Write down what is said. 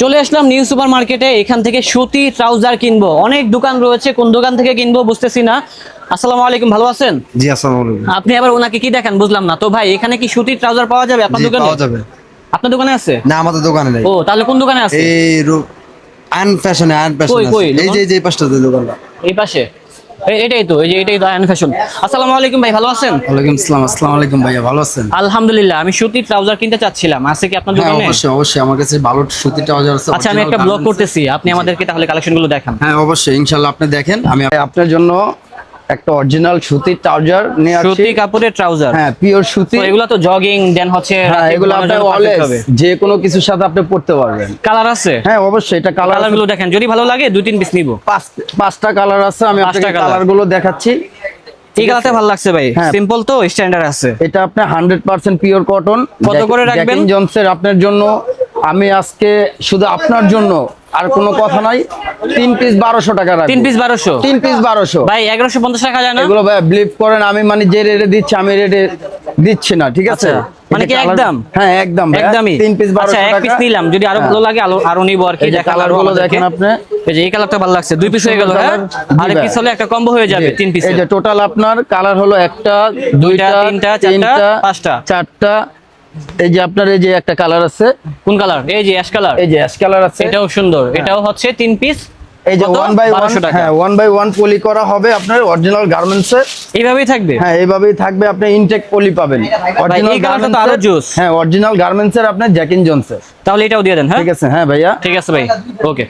চলে আসলাম new super মার্কেটে এখান থেকে সুতি ট্রাউজার কিনবো। অনেক দোকান রয়েছে কোন দোকান থেকে কিনবো বুঝতেছি না। আসসালামু আলাইকুম ভালো আছেন? জি আসসালামু আলাইকুম। আপনি আবার ওনাকে কি দেখেন? বুঝলাম না। তো ভাই এখানে কি সুতির ট্রাউজার পাওয়া যাবে আপনার দোকানে? পাওয়া যাবে। আপনার দোকানে আছে? না আমাদের দোকানে নেই। ও তাহলে কোন দোকানে আছে? এই আন ফ্যাশনে আন ফ্যাশন এই যে এই যে পাশটাতে দোকানটা। এই পাশে? এটাই তো এই যে এটাই তো আয়ন ফ্যাশন আসসালামু আলাইকুম ভাই ভালো আছেন? ওয়ালাইকুম আসসালাম আসসালামু আলাইকুম ভাইয়া ভালো আছেন? আলহামদুলিল্লাহ আমি সুতির ট্রাউজার কিনতে চাচ্ছিলাম। আছে কি আপনার হ্যাঁ দোকানে? অবশ্যই অবশ্যই আমার কাছে ভালো সুতির ট্রাউজার আছে আচ্ছা আমি একটা ব্লগ করতেছি আপনি আমাদেরকে তাহলে কালেকশনগুলো দেখান। হ্যাঁ অবশ্যই ইনশাআল্লাহ আপনি দেখেন আমি আপনার জন্য একটা অরিজিনাল সুতির ট্রাউজার নিয়ে আসছি সুতি কাপড়ের ট্রাউজার হ্যাঁ পিওর সুতি। এগুলো তো জগিং দেন হচ্ছে হ্যাঁ এগুলো আপনি অলওয়েজ যে কোনো কিছুর সাথে আপনি পড়তে পারবেন। কালার আছে? হ্যাঁ অবশ্যই এটা কালার কালারগুলো দেখেন যদি ভালো লাগে দুই তিন পিস নিব। পাঁচ পাঁচটা কালার আছে আমি আপনাকে colour। কালারগুলো দেখাচ্ছি। এই কালারটা ভালো লাগছে ভাই। হ্যাঁ। সিম্পল তো স্ট্যান্ডার্ড আছে। এটা আপনি হান্ড্রেড পার্সেন্ট পিওর কটন কত করে রাখবেন? জনসের আপনার জন্য আমি আজকে শুধু আপনার জন্য আর কোনো কথা নাই। তিন পিস বারোশো টাকা রাখব। তিন পিস বারোশো? তিন পিস বারোশো। ভাই এগারোশো পঞ্চাশ টাকা যায় না? এগুলো ভাই বিলিভ করেন আমি মানে যে রেটে দিচ্ছি আমি রেটে দিচ্ছি না ঠিক আছে? আচ্ছা, মানে কি একদম? হ্যাঁ একদম একদমই? তিন পিস বারোশো আচ্ছা এক পিস নিলাম যদি আরও। ভালো লাগে আরও নিবো আর কি যে কালারগুলো দেখেন আপনি। এই যে এই কালারটা ভালো লাগছে দুই পিস হয়ে গেল হ্যাঁ? আর পিস হলে একটা কম্বো হয়ে যাবে তিন পিস এই যে টোটাল আপনার কালার হলো একটা দুইটা তিনটা, চারটা, পাঁচটা। চারটা এই যে আপনার এই যে একটা কালার আছে। কোন কালার এই যে অ্যাশ কালার এই যে অ্যাশ কালার আছে। এটাও সুন্দর। এটাও হচ্ছে তিন পিস এই যে ওয়ান বাই ওয়ান টাকা। হ্যাঁ ওয়ান বাই ওয়ান পলি করা হবে আপনার অরিজিনাল গার্মেন্টস এর। এইভাবেই থাকবে? হ্যাঁ এইভাবেই থাকবে আপনি ইনটেক পলি পাবেন। অরিজিনাল গার্মেন্টস আরও juice। হ্যাঁ অরিজিনাল গার্মেন্টস এর আপনার জ্যাকিন জনসের তাহলে এটাও দিয়ে দেন হ্যাঁ? ঠিক আছে হ্যাঁ ভাইয়া। ঠিক আছে ভাই। ওকে